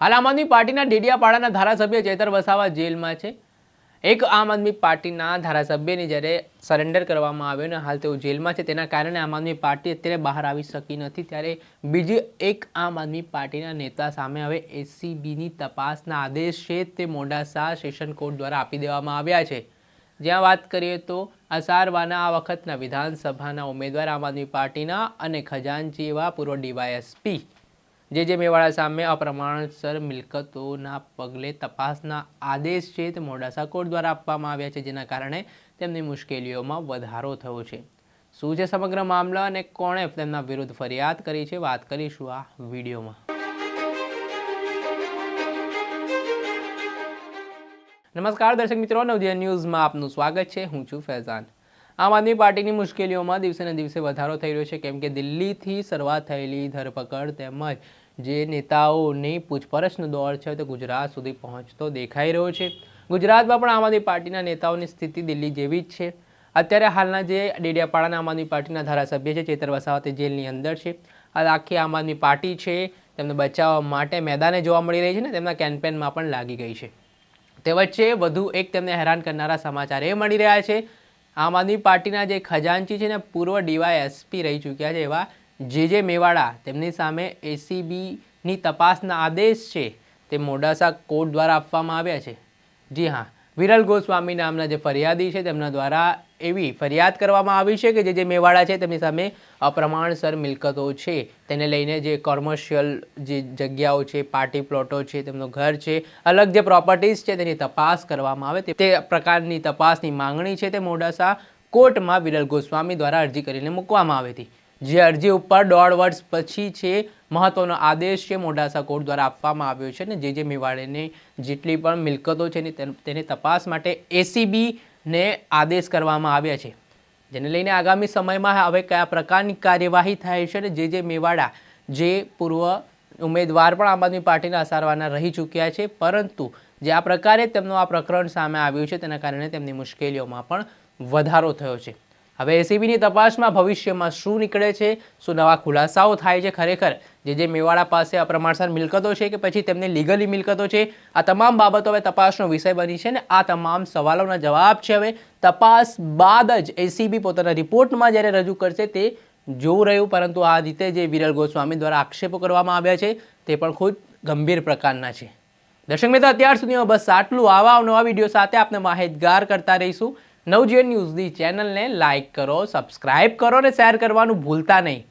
હાલ આમ આદમી પાર્ટીના ડેડિયાપાડાના ધારાસભ્ય ચેતર વસાવા જેલમાં છે. એક આમ આદમી પાર્ટીના ધારાસભ્યને જ્યારે સરેન્ડર કરવામાં આવ્યો ને હાલ તેઓ જેલમાં છે, તેના કારણે આમ આદમી પાર્ટી અત્યારે બહાર આવી શકી નથી. ત્યારે બીજી એક આમ આદમી પાર્ટીના નેતા સામે હવે એસીબીની તપાસના આદેશ છે તે મોડાસા સેશન કોર્ટ દ્વારા આપી દેવામાં આવ્યા છે. જ્યાં વાત કરીએ તો અસારવાના આ વખતના વિધાનસભાના ઉમેદવાર આમ આદમી પાર્ટીના અને ખજાનજી એવા પૂર્વ ડીવાયએસપી જે જે મેવાડા સામે અપ્રમાણસર મિલકતોના પગલે તપાસના આદેશ છે તે મોડાસા કોર્ટ દ્વારા આપવામાં આવ્યા છે, જેના કારણે તેમની મુશ્કેલીઓમાં વધારો થયો છે. શું છે સમગ્ર મામલા અને કોણે તેમના વિરુદ્ધ ફરિયાદ કરી છે? વાત કરીશું આ વિડીયોમાં. નમસ્કાર દર્શક મિત્રો, નવજીવન ન્યૂઝમાં આપનું સ્વાગત છે. હું છું ફૈઝાન. આમ આદમી પાર્ટીની મુશ્કેલીઓમાં દિવસે ને દિવસે વધારો થઈ રહ્યો છે. કેમ કે દિલ્હીથી શરૂઆત થયેલી ધરપકડ તેમજ જે નેતાઓની પૂછપરછનો દોર છે તે ગુજરાત સુધી પહોંચતો દેખાઈ રહ્યો છે. ગુજરાતમાં પણ આમ આદમી પાર્ટીના નેતાઓની સ્થિતિ દિલ્હી જેવી જ છે. અત્યારે હાલના જે ડેડિયાપાડાના આમ આદમી પાર્ટીના ધારાસભ્ય છે, ચેતર વસાવતી જેલની અંદર છે. આ આખી આમ આદમી પાર્ટી છે, તેમને બચાવવા માટે મેદાને જોવા મળી રહી છે ને તેમના કેમ્પેનમાં પણ લાગી ગઈ છે. તે વચ્ચે વધુ એક તેમને હેરાન કરનારા સમાચાર એ મળી રહ્યા છે આમ આદમી પાર્ટીના જે ખજાનચી છે ને, પૂર્વ ડીવાયએસપી રહી ચૂક્યા છે એવા જે જે મેવાડા, તેમની સામે એસીબીની તપાસના આદેશ છે તે મોડાસા કોર્ટ દ્વારા આપવામાં આવ્યા છે. જી હા, વિરલ ગોસ્વામી નામના જે ફરિયાદી છે તેમના દ્વારા એવી ફરિયાદ કરવામાં આવી છે કે જે જે મેવાડા છે તેમની સામે અપ્રમાણસર મિલકતો છે. તેને લઈને જે કોમર્શિયલ જે જગ્યાઓ છે પાર્ટી પ્લોટો છે, તેમનું ઘર છે, અલગ જે પ્રોપર્ટીઝ છે તેની તપાસ કરવામાં આવે. તે- પ્રકારની તપાસની માંગણી છે તે મોડાસા કોર્ટમાં વિરલ ગોસ્વામી દ્વારા અરજી કરીને મૂકવામાં આવી હતી. જે અરજી ઉપર દોઢ વર્ષ પછી છે મહત્વનો આદેશ છે મોડાસા કોર્ટ દ્વારા આપવામાં આવ્યો છે ને જે જે મેવાડેની જેટલી પણ મિલકતો છે તેની તપાસ માટે એસીબીને આદેશ કરવામાં આવ્યા છે. જેને લઈને આગામી સમયમાં હવે કયા પ્રકારની કાર્યવાહી થાય છે ને જે જે મેવાડા, જે પૂર્વ ઉમેદવાર પણ આમ આદમી પાર્ટીના અસારવાના રહી ચૂક્યા છે. પરંતુ જે આ પ્રકારે તેમનું આ પ્રકરણ સામે આવ્યું છે તેના કારણે તેમની મુશ્કેલીઓમાં પણ વધારો થયો છે. હવે એસીબીની તપાસમાં ભવિષ્યમાં શું નીકળે છે, શું નવા ખુલાસાઓ થાય છે, ખરેખર જે જે મેવાડા પાસે અપ્રમાણસર મિલકતો છે કે પછી તેમની લીગલી મિલકતો છે, આ તમામ બાબતો હવે તપાસનો વિષય બની છે ને આ તમામ સવાલોના જવાબ છે હવે તપાસ બાદ જ એસીબી પોતાના રિપોર્ટમાં જ્યારે રજૂ કરશે તે જોવું રહ્યું, પરંતુ આ રીતે જે વિરલ ગોસ્વામી દ્વારા આક્ષેપો કરવામાં આવ્યા છે તે પણ ખૂબ ગંભીર પ્રકારના છે. દર્શક મિત્રો, અત્યાર સુધીમાં બસ આટલું. આવા નવા વીડિયો સાથે આપને માહિતગાર કરતા રહીશું. નવજીવન ન્યૂઝની ચેનલને લાઇક કરો, સબસ્ક્રાઇબ કરો અને શેર કરવાનું ભૂલતા નહીં.